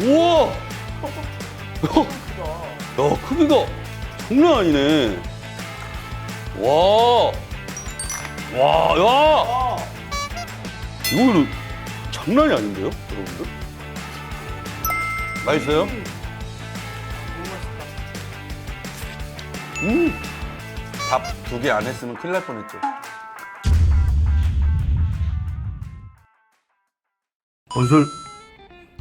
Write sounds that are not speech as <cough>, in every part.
우와! 야, 크기가 장난 아니네. 와! 와, 야! 이거는 장난이 아닌데요, 여러분들? 맛있어요? 음! 밥 두 개 안 했으면 큰일 날 뻔했죠. 건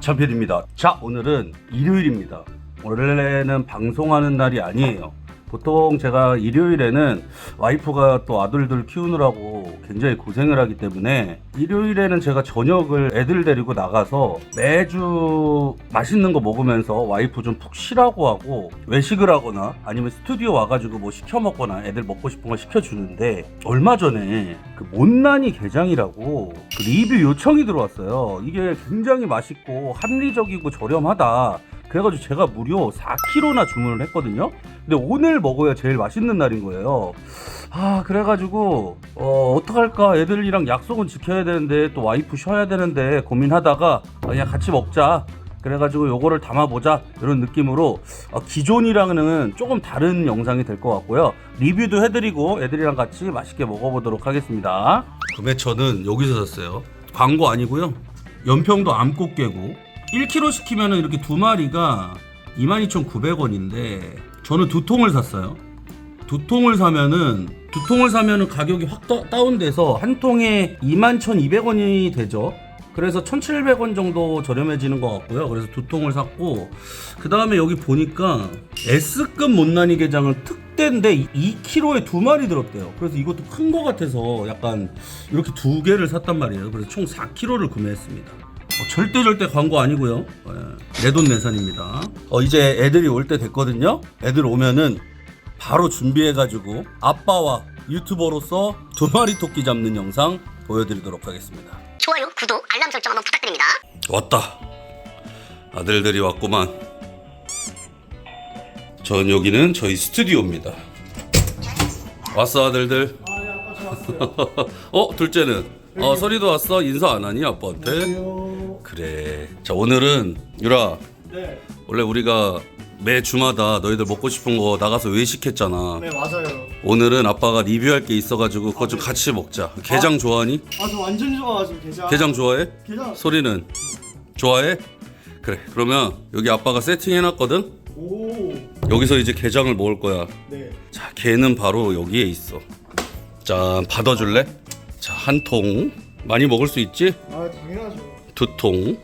술 champions 자, 오늘은 일요일입니다. 원래는 방송하는 날이 아니에요. 보통 제가 일요일에는 와이프가 또 아들들 키우느라고 굉장히 고생을 하기 때문에 일요일에는 제가 저녁을 애들 데리고 나가서 매주 맛있는 거 먹으면서 와이프 좀 푹 쉬라고 하고 외식을 하거나 아니면 스튜디오 와가지고 뭐 시켜 먹거나 애들 먹고 싶은 거 시켜주는데 얼마 전에 그 못난이 게장이라고 그 리뷰 요청이 들어왔어요. 이게 굉장히 맛있고 합리적이고 저렴하다. 그래가지고 제가 무려 4kg나 주문을 했거든요. 근데 오늘 먹어야 제일 맛있는 날인 거예요. 아 그래가지고 어 어떡할까? 애들이랑 약속은 지켜야 되는데 또 와이프 쉬어야 되는데 고민하다가 아, 그냥 같이 먹자. 그래가지고 요거를 담아보자. 이런 느낌으로 어, 기존이랑은 조금 다른 영상이 될 것 같고요. 리뷰도 해드리고 애들이랑 같이 맛있게 먹어보도록 하겠습니다. 구매처는 여기서 샀어요. 광고 아니고요. 연평도 암꽃게고 1kg 시키면 이렇게 두 마리가 22,900원인데 저는 두 통을 샀어요 두 통을 사면은 두 통을 사면은 가격이 확 다- 다운돼서 한 통에 21,200원이 되죠. 그래서 1,700원 정도 저렴해지는 것 같고요. 그래서 두 통을 샀고 그 다음에 여기 보니까 S급 못난이 게장은 특대인데 2kg에 두 마리 들었대요. 그래서 이것도 큰 것 같아서 약간 이렇게 두 개를 샀단 말이에요. 그래서 총 4kg를 구매했습니다. 어, 절대 절대 광고 아니고요. 내돈 내산입니다. 어, 이제 애들이 올 때 됐거든요. 애들 오면은 바로 준비해가지고 아빠와 유튜버로서 두 마리 토끼 잡는 영상 보여드리도록 하겠습니다. 좋아요, 구독, 알람 설정 한번 부탁드립니다. 왔다. 아들들이 왔구만. 전 여기는 저희 스튜디오입니다. 왔어 아들들. <laughs> 어 둘째는 어 서리도 왔어 인사 안 하니 아빠한테? 그래. 자 오늘은 유라 네, 원래 우리가 매 주마다 너희들 먹고 싶은 거 나가서 외식했잖아. 네 맞아요. 오늘은 아빠가 리뷰할 게 있어가지고 그거 좀 같이 먹자. 게장 좋아하니? 아 저 완전 좋아가지고 게장. 게장 좋아해? 게장. 소리는 좋아해? 그래. 그러면 여기 아빠가 세팅해놨거든. 오, 여기서 이제 게장을 먹을 거야. 네. 자, 게는 바로 여기에 있어. 짠, 받아줄래? 자, 한 통. 많이 먹을 수 있지? 아 당연하죠. 두 통.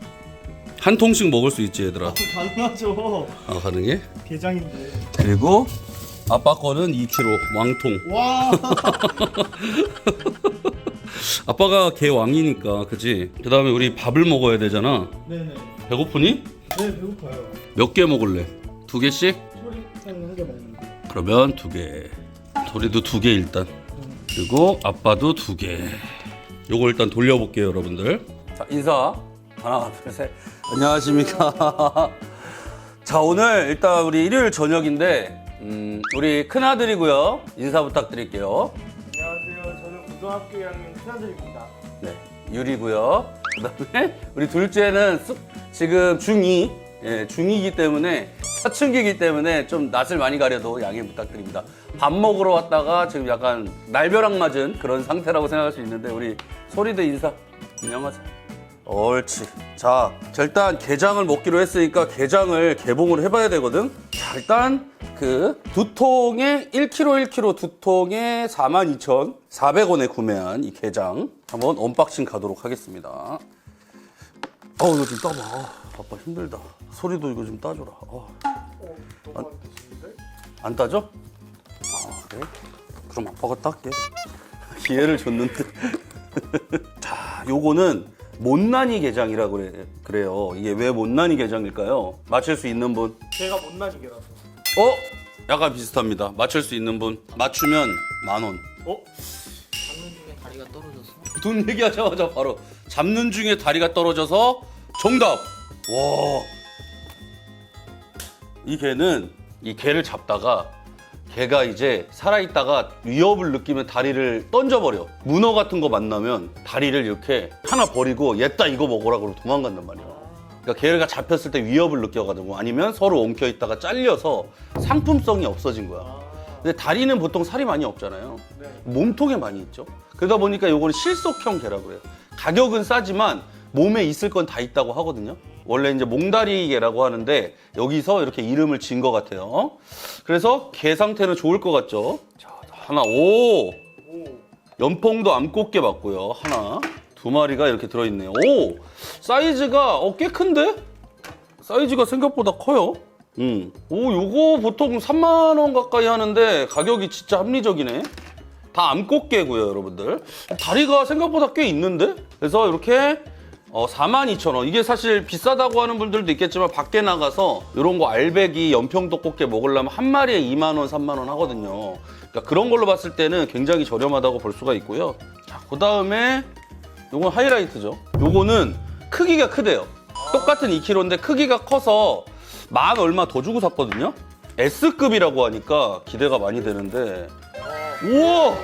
한 통씩 먹을 수 있지, 얘들아. 아, 가능하죠. 아, 가능해? 게장인데. 그리고 아빠 거는 2kg 왕통. 와, <laughs> 아빠가 게 왕이니까, 그지? 그 다음에 우리 밥을 먹어야 되잖아. 네네. 배고프니? 네 배고파요. 몇 개 먹을래? 두 개씩? 소리 한개 먹는데. 그러면 두 개. 소리도 두 개 일단. 그리고 아빠도 두 개. 요거 일단 돌려볼게요, 여러분들. 자, 인사. 하나, 둘, 셋. 안녕하십니까. <laughs> 자, 오늘 일단 우리 일요일 저녁인데, 음, 우리 큰아들이고요. 인사 부탁드릴게요. 안녕하세요. 저는 고등학교 2학년 큰아들입니다. 네, 유리고요. 그다음에 우리 둘째는 쑥- 지금 중2, 예, 중2이기 때문에 사춘기이기 때문에 좀 낯을 많이 가려도 양해 부탁드립니다. 밥 먹으러 왔다가 지금 약간 날벼락 맞은 그런 상태라고 생각할 수 있는데 우리 소리도 인사. 안녕하세요. 옳지. 자, 자, 일단 게장을 먹기로 했으니까 게장을 개봉을 해봐야 되거든. 자, 일단 그 두 통에 1kg 1kg 두 통에 42,400원에 구매한 이 게장 한번 언박싱 가도록 하겠습니다. 어, 이거 좀 따봐. 아, 아빠 힘들다. 소리도 이거 좀 따줘라. 어, 안 드시는데? 안 따져? 아, 그래? 그럼 아빠가 딸게. 기회를 줬는데. <laughs> 자, 요거는 못난이 게장이라고 그래, 그래요. 이게 왜 못난이 게장일까요? 맞힐 수 있는 분? 제가 못난 게라서. 어? 약간 비슷합니다. 맞출 수 있는 분? 맞추면 만 원. 어? 잡는 중에 다리가 떨어져서 <laughs> 돈 얘기하자마자 바로 잡는 중에 다리가 떨어져서 정답. 와. 이 개는 이 개를 잡다가 개가 이제 살아있다가 위협을 느끼면 다리를 던져버려. 문어 같은 거 만나면 다리를 이렇게 하나 버리고 얘따 이거 먹으라 그러고 도망간단 말이야. 그러니까 개가 잡혔을 때 위협을 느껴가지고 아니면 서로 엉켜 있다가 잘려서 상품성이 없어진 거야. 아, 근데 다리는 보통 살이 많이 없잖아요. 네. 몸통에 많이 있죠. 그러다 보니까 요거는 실속형 개라고 그래요. 가격은 싸지만 몸에 있을 건 다 있다고 하거든요. 원래 이제 몽다리 개라고 하는데 여기서 이렇게 이름을 진 것 같아요. 그래서 개 상태는 좋을 것 같죠. 자, 하나, 오! 오, 연봉도 암꽃게 맞고요. 하나, 두 마리가 이렇게 들어있네요. 오! 사이즈가 어, 꽤 큰데? 사이즈가 생각보다 커요. 음. 오, 요거 보통 3만원 가까이 하는데 가격이 진짜 합리적이네. 다 암꽃게고요, 여러분들. 다리가 생각보다 꽤 있는데? 그래서 이렇게 어, 42,000원. 이게 사실 비싸다고 하는 분들도 있겠지만 밖에 나가서 이런 거 알배기, 연평도 꽃게 먹으려면 한 마리에 2만 원, 3만 원 하거든요. 그러니까 그런 걸로 봤을 때는 굉장히 저렴하다고 볼 수가 있고요. 자, 그 다음에 요건 하이라이트죠. 요거는 크기가 크대요. 똑같은 2kg인데 크기가 커서 만 얼마 더 주고 샀거든요. S급이라고 하니까 기대가 많이 되는데 우와!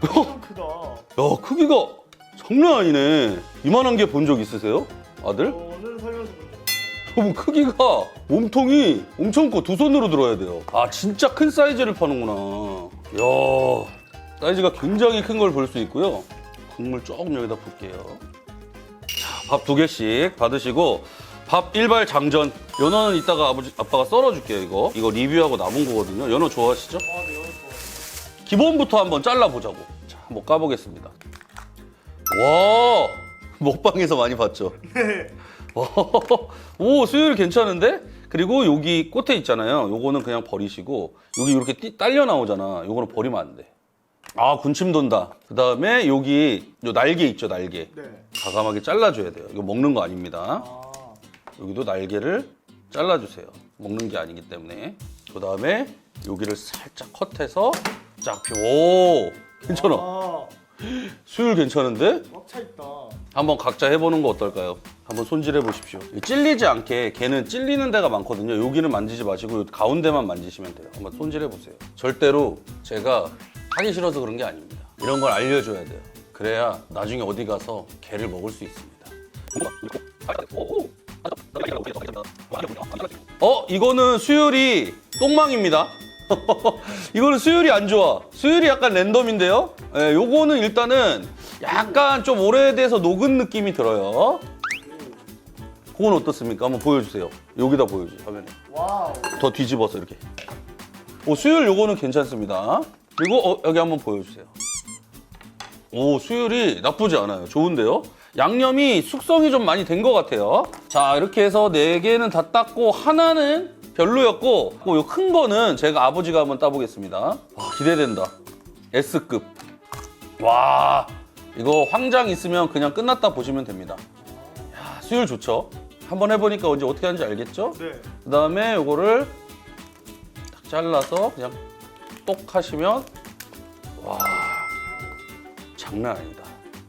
엄청 크다. 야 크기가 장난 아니네. 이만한 게본적 있으세요? 아들? 저는 살면서 본 적. 여러분 크기가 몸통이 엄청 커. 두 손으로 들어야 돼요. 아 진짜 큰 사이즈를 파는구나. 이야 사이즈가 굉장히 큰 걸 볼 수 있고요. 국물 조금 여기다 붓게요. 밥두 개씩 받으시고 밥 일발 장전. 연어는 이따가 아버지 아빠가 썰어줄게요 이거. 이거 리뷰하고 남은 거거든요. 연어 좋아하시죠? 아, 네, 여기 좋아. 기본부터 한번 잘라보자고. 자, 한번 까보겠습니다. 와, 먹방에서 많이 봤죠? 네. <laughs> 와, 오, 수율 괜찮은데? 그리고 여기 꽃에 있잖아요. 요거는 그냥 버리시고, 여기 이렇게 띠, 딸려 나오잖아. 요거는 버리면 안 돼. 아, 군침 돈다. 그 다음에 여기, 요 날개 있죠, 날개. 네. 과감하게 잘라줘야 돼요. 이거 먹는 거 아닙니다. 아, 여기도 날개를 잘라주세요. 먹는 게 아니기 때문에. 그 다음에 여기를 살짝 컷해서 쫙 펴. 오, 괜찮아. 아, 수율 괜찮은데? 꽉 차 있다. 한번 각자 해보는 거 어떨까요? 한번 손질해 보십시오. 찔리지 않게 걔는 찔리는 데가 많거든요. 여기는 만지지 마시고 요 가운데만 만지시면 돼요. 한번 손질해 보세요. 절대로 제가 하기 싫어서 그런 게 아닙니다. 이런 걸 알려줘야 돼요. 그래야 나중에 어디 가서 개를 먹을 수 있습니다. 어, 이거는 수율이 똥망입니다. <laughs> 이거는 수율이 안 좋아. 수율이 약간 랜덤인데요. 예, 요거는 일단은 약간 좀 오래돼서 녹은 느낌이 들어요. 그건 어떻습니까? 한번 보여주세요. 여기다 보여주세요, 화면에. 와우. 더 뒤집어서 이렇게. 오, 수율 요거는 괜찮습니다. 그리고 어, 여기 한번 보여주세요. 오, 수율이 나쁘지 않아요. 좋은데요? 양념이 숙성이 좀 많이 된 것 같아요. 자, 이렇게 해서 네 개는 다 땄고, 하나는 별로였고, 요큰 거는 제가 아버지가 한번 따보겠습니다. 와, 기대된다. S급. 와, 이거 황장 있으면 그냥 끝났다 보시면 됩니다. 야, 수율 좋죠? 한번 해보니까 언제 어떻게 하는지 알겠죠? 네. 그 다음에 요거를 딱 잘라서 그냥 똑 하시면 와 장난 아니다.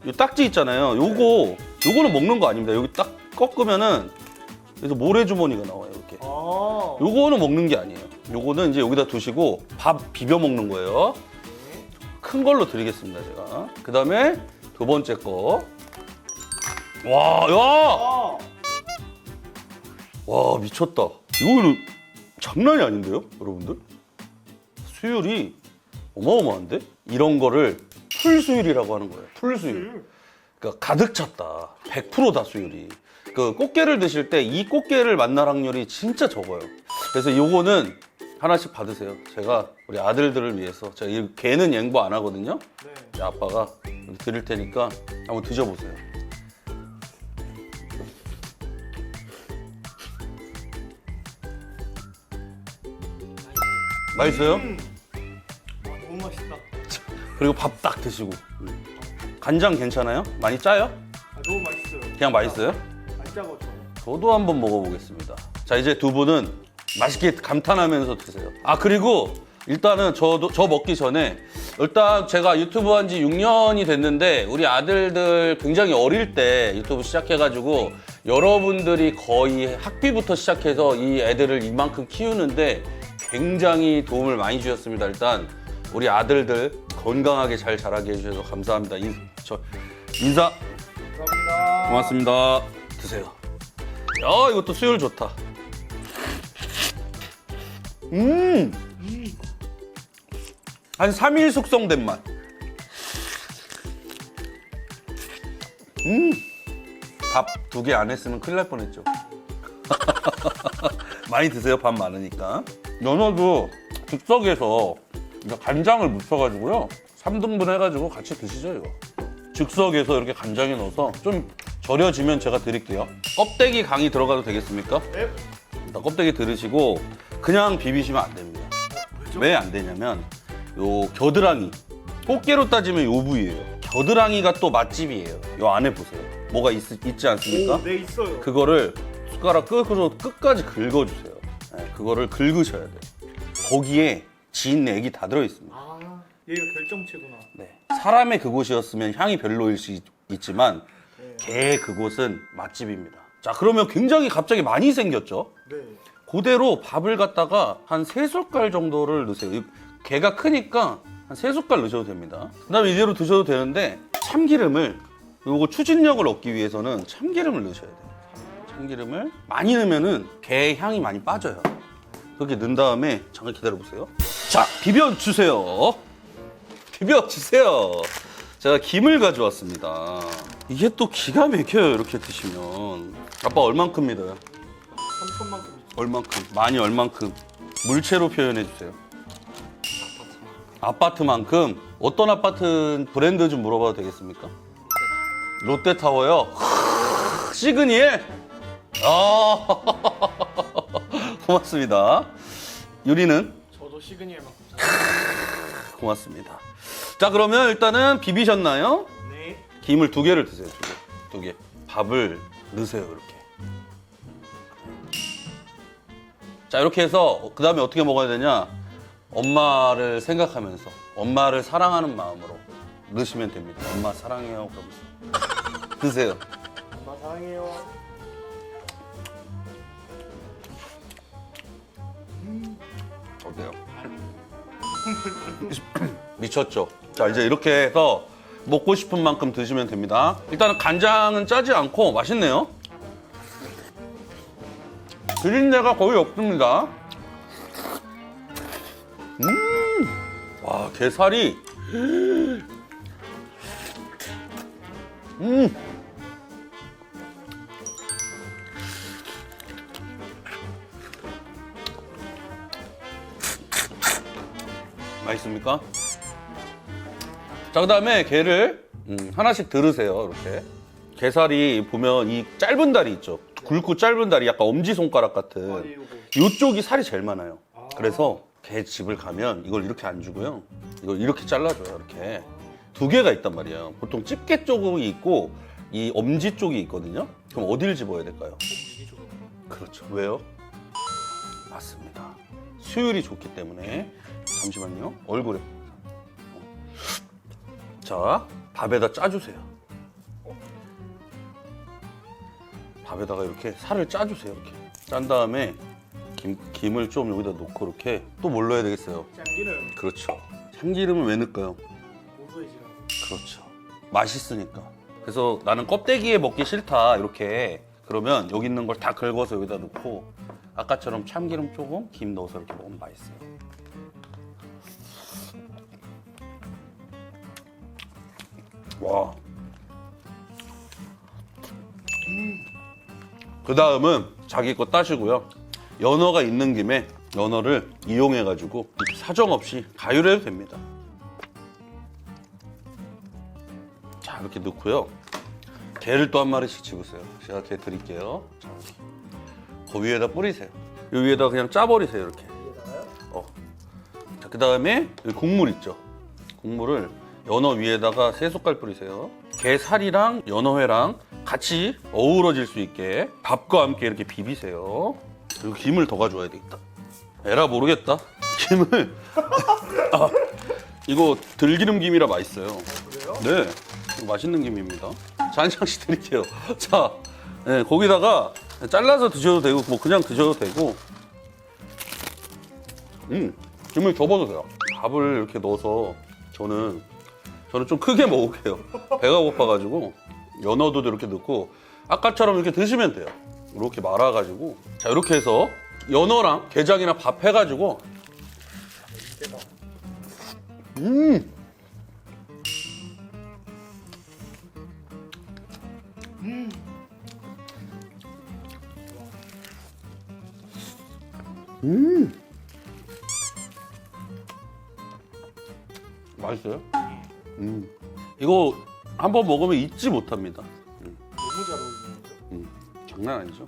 이 딱지 있잖아요. 요거 요거는 먹는 거 아닙니다. 여기 딱 꺾으면은 그래서 모래 주머니가 나와요. 이렇게. 아, 요거는 먹는 게 아니에요. 요거는 이제 여기다 두시고 밥 비벼 먹는 거예요. 큰 걸로 드리겠습니다, 제가. 그 다음에 두 번째 거. 와, 야! 아, 와 미쳤다. 이거는 장난이 아닌데요, 여러분들? 수율이 어마어마한데? 이런 거를 풀수율이라고 하는 거예요. 풀수율. 음. 그러니까 가득 찼다. 100%다 수율이. 그 꽃게를 드실 때 이 꽃게를 만날 확률이 진짜 적어요. 그래서 요거는 하나씩 받으세요. 제가 우리 아들들을 위해서 제가 이 개는 양보 안 하거든요. 네. 아빠가 여기 드릴 테니까 한번 드셔보세요. 맛있어요? 음. 아, 너무 맛있다. <laughs> 그리고 밥 딱 드시고. 간장 괜찮아요? 많이 짜요? 아, 너무 맛있어요. 그냥 맛있어요? 안 짜고 좋아요. 저도 한번 먹어보겠습니다. 자, 이제 두 분은 맛있게 감탄하면서 드세요. 아, 그리고 일단은 저도, 저 먹기 전에 일단 제가 유튜브 한 지 6년이 됐는데 우리 아들들 굉장히 어릴 때 유튜브 시작해가지고 여러분들이 거의 학비부터 시작해서 이 애들을 이만큼 키우는데 굉장히 도움을 많이 주셨습니다. 일단 우리 아들들 건강하게 잘 자라게 해주셔서 감사합니다. 인, 저, 인사 감사합니다. 고맙습니다. 드세요. 야, 이것도 수율 좋다. 음! 한 3일 숙성된 맛. 음! 밥 두 개 안 했으면 큰일 날 뻔했죠. <laughs> 많이 드세요, 밥 많으니까. 연어도 즉석에서 간장을 묻혀가지고요. 3등분 해가지고 같이 드시죠, 이거. 즉석에서 이렇게 간장에 넣어서 좀 절여지면 제가 드릴게요. 껍데기 강이 들어가도 되겠습니까? 네. 일단 껍데기 들으시고 그냥 비비시면 안 됩니다. 왜 안 되냐면 요 겨드랑이 꽃게로 따지면 요 부위예요. 겨드랑이가 또 맛집이에요. 요 안에 보세요. 뭐가 있, 있지 않습니까? 오, 네 있어요. 그거를 숟가락 끝으로 끝까지 긁어주세요. 네, 그거를 긁으셔야 돼요. 거기에 진 액이 다 들어 있습니다. 아, 얘가 결정체구나. 네. 사람의 그곳이었으면 향이 별로일 수 있- 있지만 네. 개의 그곳은 맛집입니다. 자 그러면 굉장히 갑자기 많이 생겼죠? 네. 그대로 밥을 갖다가 한 세 숟갈 정도를 넣으세요. 이 개가 크니까 한 세 숟갈 넣으셔도 됩니다. 그다음에 이대로 드셔도 되는데 참기름을 요거 추진력을 얻기 위해서는 참기름을 넣으셔야 돼요. 참기름을 많이 넣으면은 개 향이 많이 빠져요. 그렇게 넣은 다음에 잠깐 기다려 보세요. 자, 비벼 주세요. 비벼 주세요. 제가 김을 가져왔습니다. 이게 또 기가 막혀요. 이렇게 드시면. 아빠 얼만큼 믿어요? 3천만큼 있죠. 얼만큼? 많이 얼만큼? 물체로 표현해 주세요. 아파트만큼 어떤 아파트 브랜드 좀 물어봐도 되겠습니까? 롯데타워요. 시그니엘. 아 <laughs> 고맙습니다. 유리는 저도 시그니엘만큼. 고맙습니다. 자 그러면 일단은 비비셨나요? 네. 김을 두 개를 드세요. 두 개. 두 개. 밥을 넣으세요. 이렇게. 자 이렇게 해서 그 다음에 어떻게 먹어야 되냐? 엄마를 생각하면서 엄마를 사랑하는 마음으로 넣으시면 됩니다. 엄마 사랑해요. 그러면서 드세요. 엄마 사랑해요. 어때요? <laughs> 미쳤죠? 자 이제 이렇게 해서 먹고 싶은 만큼 드시면 됩니다. 일단은 간장은 짜지 않고 맛있네요. 비린내가 거의 없습니다. 음, 와 게살이 음. 맛있습니까? 자, 그 다음에 게를 음, 하나씩 들으세요, 이렇게. 게살이 보면 이 짧은 다리 있죠? 굵고 짧은 다리, 약간 엄지손가락 같은. 아니 요거. 이쪽이 살이 제일 많아요. 그래서 개 집을 가면 이걸 이렇게 안 주고요. 이걸 이렇게 잘라줘요, 이렇게. 두 개가 있단 말이에요. 보통 집게 쪽이 있고 이 엄지 쪽이 있거든요. 그럼 어디를 집어야 될까요? 그렇죠. 왜요? 맞습니다. 수율이 좋기 때문에 잠시만요. 얼굴에. 자, 밥에다 짜주세요. 밥에다가 이렇게 살을 짜주세요. 이렇게 짠 다음에 김, 김을 좀 여기다 놓고 이렇게 또 뭘 넣어야 되겠어요? 짱기는 그렇죠. 참기름을 왜 넣을까요? 고소해지라고. 그렇죠. 맛있으니까. 그래서 나는 껍데기에 먹기 싫다 이렇게 그러면 여기 있는 걸 다 긁어서 여기다 넣고 아까처럼 참기름 조금 김 넣어서 이렇게 먹으면 맛있어요. 와. 그 다음은 자기 거 따시고요. 연어가 있는 김에 연어를 이용해가지고 사정 없이 가열해도 됩니다. 자 이렇게 넣고요. 게를 또 한 마리씩 집으세요. 제가 게 드릴게요. 자. 그 위에다 뿌리세요. 이 위에다 그냥 짜버리세요 이렇게. 어. 자, 그 다음에 국물 있죠. 국물을 연어 위에다가 세 숟갈 뿌리세요. 게 살이랑 연어회랑 같이 어우러질 수 있게 밥과 함께 이렇게 비비세요. 그리고 김을 더 가져와야 되겠다. 에라 모르겠다. 김을 <laughs> 아, 이거 들기름 김이라 맛있어요. 그래요? 네, 이거 맛있는 김입니다. 자, 한 장씩 드릴게요. <laughs> 자, 네, 거기다가 잘라서 드셔도 되고, 뭐 그냥 드셔도 되고. 음, 김을 접어주세요. 밥을 이렇게 넣어서 저는 저는 좀 크게 먹을게요. 배가 고파가지고 연어도 이렇게 넣고 아까처럼 이렇게 드시면 돼요. 이렇게 말아가지고 자 이렇게 해서 연어랑 게장이랑 밥 해가지고 음. 음. 맛있어요? 음. 이거 한번 먹으면 잊지 못합니다. 너무 잘 어울리는데. 음, 장난 아니죠?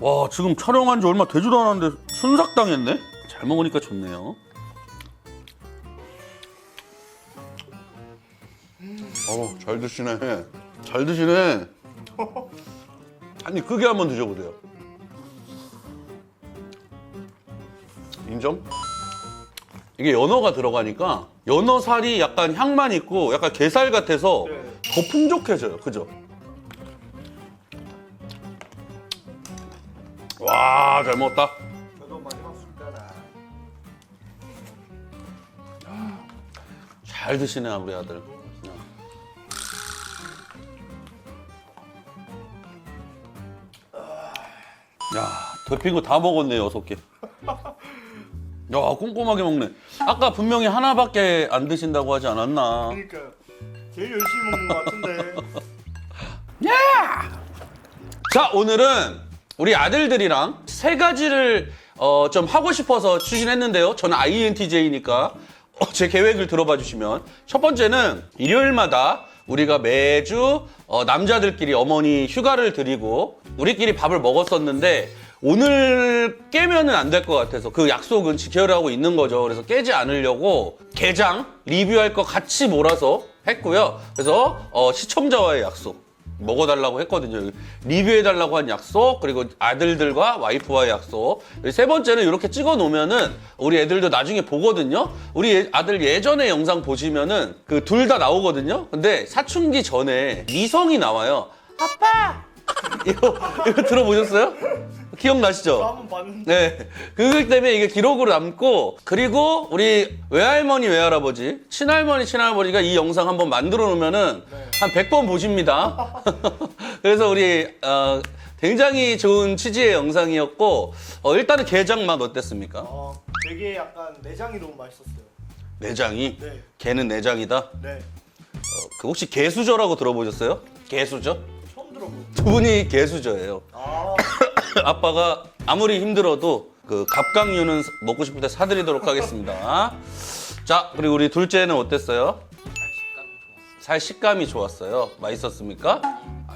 와 지금 촬영한 지 얼마 되지도 않았는데 순삭 당했네? 잘 먹으니까 좋네요. 어우 잘 드시네. 잘 드시네. <laughs> 아니 크게 한번 드셔보세요. 인정? 이게 연어가 들어가니까 연어 살이 약간 향만 있고 약간 게살 같아서 네. 더 풍족해져요. 그죠? 와, 잘 먹었다. 저도 마지막 숟가락. 잘 드시네, 우리 아들. 야, 데핀 거다 먹었네, 여섯 개. 야, 꼼꼼하게 먹네. 아까 분명히 하나밖에 안 드신다고 하지 않았나? 그러니까 제일 열심히 먹는 것 같은데. 자, 오늘은 우리 아들들이랑 세 가지를 어, 좀 하고 싶어서 추진했는데요. 저는 INTJ니까 어, 제 계획을 들어봐 주시면 첫 번째는 일요일마다 우리가 매주 어, 남자들끼리 어머니 휴가를 드리고 우리끼리 밥을 먹었었는데 오늘 깨면은 안 될 것 같아서 그 약속은 지켜라고 있는 거죠. 그래서 깨지 않으려고 게장 리뷰할 거 같이 몰아서 했고요. 그래서 어, 시청자와의 약속 먹어달라고 했거든요. 리뷰해달라고 한 약속, 그리고 아들들과 와이프와의 약속. 세 번째는 이렇게 찍어 놓으면은 우리 애들도 나중에 보거든요. 우리 애- 아들 예전에 영상 보시면은 그 둘 다 나오거든요. 근데 사춘기 전에 미성이 나와요. 아빠! <laughs> 이거, 이거 들어보셨어요? 저 기억나시죠? 한번 봤는데. 네. 그것 때문에 이게 기록으로 남고, 그리고 우리 외할머니, 외할아버지, 친할머니, 친할아버지가 이 영상 한번 만들어 놓으면은 네. 한 100번 보십니다. <laughs> 그래서 우리, 어, 굉장히 좋은 취지의 영상이었고, 어, 일단은 게장 맛 어땠습니까? 어, 되게 약간 내장이 너무 맛있었어요. 내장이? 네. 개는 내장이다? 네. 그 혹시 개수저라고 들어보셨어요? 개수저? 처음 들어보는. 두 분이 개수저예요. 아, <laughs> 아빠가 아무리 힘들어도 그 갑각류는 먹고 싶을 때 사드리도록 하겠습니다. 자, 그리고 우리 둘째는 어땠어요? 살 식감이 좋았어. 살 식감이 좋았어요. 맛있었습니까?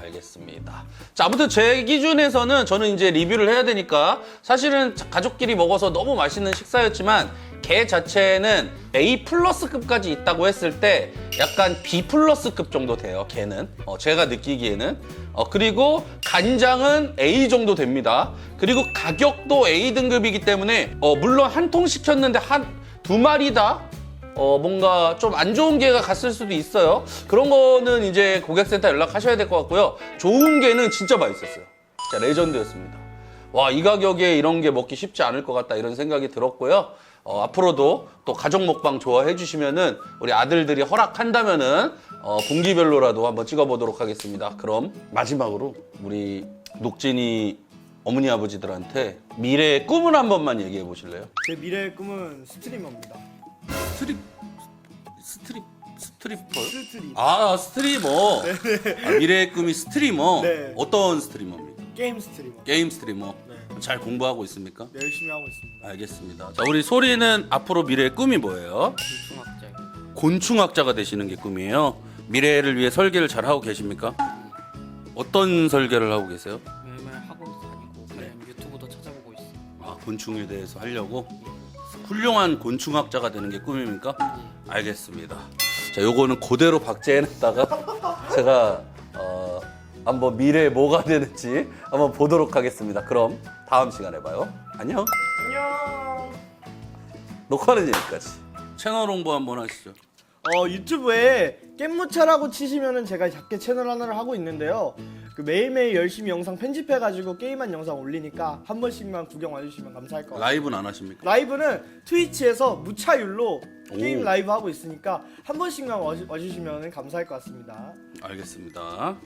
알겠습니다. 자, 아무튼 제 기준에서는 저는 이제 리뷰를 해야 되니까 사실은 가족끼리 먹어서 너무 맛있는 식사였지만 게 자체는 A 플러스급까지 있다고 했을 때 약간 B 플러스급 정도 돼요. 게는 어, 제가 느끼기에는 어, 그리고 간장은 A 정도 됩니다. 그리고 가격도 A 등급이기 때문에 어, 물론 한 통 시켰는데 한 두 마리 다 어, 뭔가 좀 안 좋은 게가 갔을 수도 있어요. 그런 거는 이제 고객센터 연락하셔야 될 것 같고요. 좋은 게는 진짜 맛있었어요. 진짜 레전드였습니다. 와, 이 가격에 이런 게 먹기 쉽지 않을 것 같다 이런 생각이 들었고요. 어, 앞으로도 또 가족 먹방 좋아해 주시면은 우리 아들들이 허락한다면은 어, 분기별로라도 한번 찍어보도록 하겠습니다. 그럼 마지막으로 우리 녹진이 어머니 아버지들한테 미래의 꿈을 한 번만 얘기해 보실래요? 제 미래의 꿈은 스트리머입니다. 스트립 스트립 스트리퍼요? 스트리. 아 스트리머 아, 미래의 꿈이 스트리머 네. 어떤 스트리머입니까? 게임 스트리머. 게임 스트리머 네. 잘 공부하고 있습니까? 네, 열심히 하고 있습니다. 알겠습니다 자 우리 소리는 앞으로 미래의 꿈이 뭐예요? 중학자예요. 곤충학자가 되시는 게 꿈이에요 미래를 위해 설계를 잘 하고 계십니까? 어떤 설계를 하고 계세요? 매일매일 하고 다니고 그냥 유튜브도 찾아보고 있어. 아 곤충에 대해서 하려고 훌륭한 곤충학자가 되는 게 꿈입니까? 예. 알겠습니다. 자, 요거는 그대로 박제해놨다가 <laughs> 제가 어, 한번 미래에 뭐가 되는지 한번 보도록 하겠습니다. 그럼 다음 시간에 봐요. 안녕. 안녕. 녹화는 여기까지. 채널 홍보 한번 하시죠. 어 유튜브에 깻무차라고 치시면은 제가 작게 채널 하나를 하고 있는데요. 그 매일매일 열심히 영상 편집해가지고 게임한 영상 올리니까 한 번씩만 구경 와주시면 감사할 것 같아요. 라이브는 안 하십니까? 라이브는 트위치에서 무차율로 게임 오. 라이브 하고 있으니까 한 번씩만 와주, 와주시면 감사할 것 같습니다. 알겠습니다.